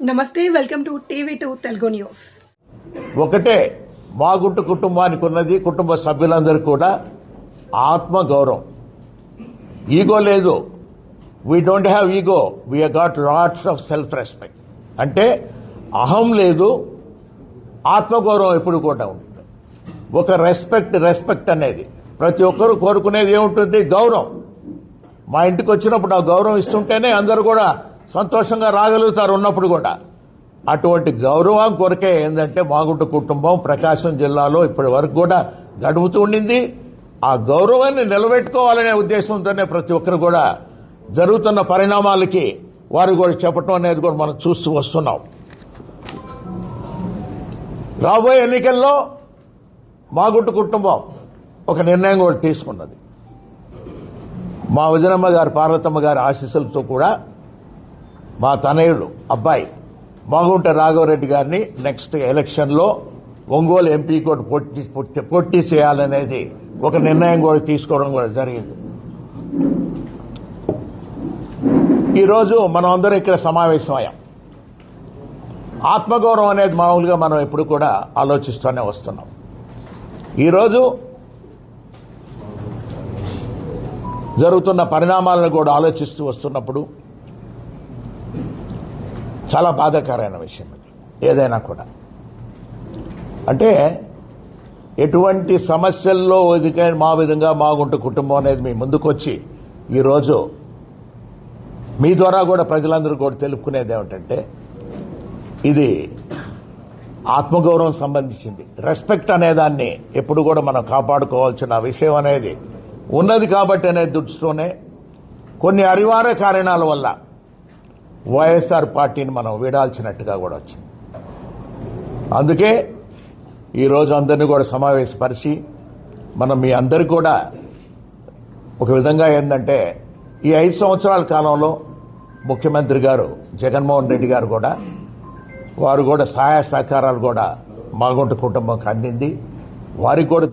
నమస్తే welcome to TV two Telugu news. ఒకటే మాగుంటు కుటుంబానికి ఉన్నది కుటుంబ సభ్యులందరూ కూడా ఆత్మ గౌరవం ఈగో లేదు. We don't have ego we got lots of self respect అంటే అహం లేదు ఆత్మగౌరవం ఎప్పుడు కూడా ఉంటుంది. ఒక రెస్పెక్ట్ రెస్పెక్ట్ అనేది. ప్రతి ఒక్కరూ కోరుకునేది ఏముంటుంది? గౌరవం. మా ఇంటికి వచ్చినప్పుడు ఆ గౌరవం ఇస్తుంటేనే అందరూ కూడా సంతోషంగా రాగలుగుతారు ఉన్నప్పుడు కూడా. అటువంటి గౌరవం కొరకే ఏంటంటే మాగుంట కుటుంబం ప్రకాశం జిల్లాలో ఇప్పటి వరకు కూడా గడుపుతూ ఉండింది. ఆ గౌరవాన్ని నిలబెట్టుకోవాలనే ఉద్దేశంతోనే ప్రతి ఒక్కరు కూడా జరుగుతున్న పరిణామాలకి వారు కూడా చెప్పటం అనేది కూడా మనం చూస్తూ వస్తున్నాం. రాబోయే ఎన్నికల్లో మాగుంట కుటుంబం ఒక నిర్ణయం కూడా తీసుకున్నది. మా వదినమ్మ గారు పార్వతమ్మ గారి ఆశీస్సులతో కూడా మా తనయుడు అబ్బాయి మాగుంట రాఘవరెడ్డి గారిని నెక్స్ట్ ఎలక్షన్లో ఒంగోలు ఎంపీ కూడా పోటీ పోటీ- చేయాలనేది ఒక నిర్ణయం కూడా తీసుకోవడం కూడా జరిగింది. ఈరోజు మనం అందరం ఇక్కడ సమావేశమయ్యాం. ఆత్మగౌరవం అనేది మామూలుగా మనం ఎప్పుడు కూడా ఆలోచిస్తూనే వస్తున్నాం. ఈరోజు జరుగుతున్న పరిణామాలను కూడా ఆలోచిస్తూ వస్తున్నప్పుడు చాలా బాధాకరమైన విషయం ఇది. ఏదైనా కూడా. అంటే ఎటువంటి సమస్యల్లో ఎదుక మా విధంగా మాగుంటు కుటుంబం అనేది మీ ముందుకొచ్చి ఈరోజు మీ ద్వారా కూడా ప్రజలందరూ కూడా తెలుపుకునేది ఏమిటంటే ఇది ఆత్మగౌరవం సంబంధించింది. రెస్పెక్ట్ అనేదాన్ని ఎప్పుడు కూడా మనం కాపాడుకోవాల్సిన విషయం అనేది ఉన్నది కాబట్టి అనే దృష్టితోనే కొన్ని అనివార్య కారణాల వల్ల వైఎస్ఆర్ పార్టీని మనం వీడాల్సినట్టుగా కూడా వచ్చింది. అందుకే ఈరోజు అందరినీ కూడా సమావేశపరిచి మనం మీ అందరు కూడా ఒక విధంగా ఏంటంటే ఈ ఐదు సంవత్సరాల కాలంలో ముఖ్యమంత్రి గారు జగన్మోహన్ రెడ్డి గారు కూడా వారు కూడా సహాయ సహకారాలు కూడా మాగుంట కుటుంబంకి అందింది. వారికి కూడా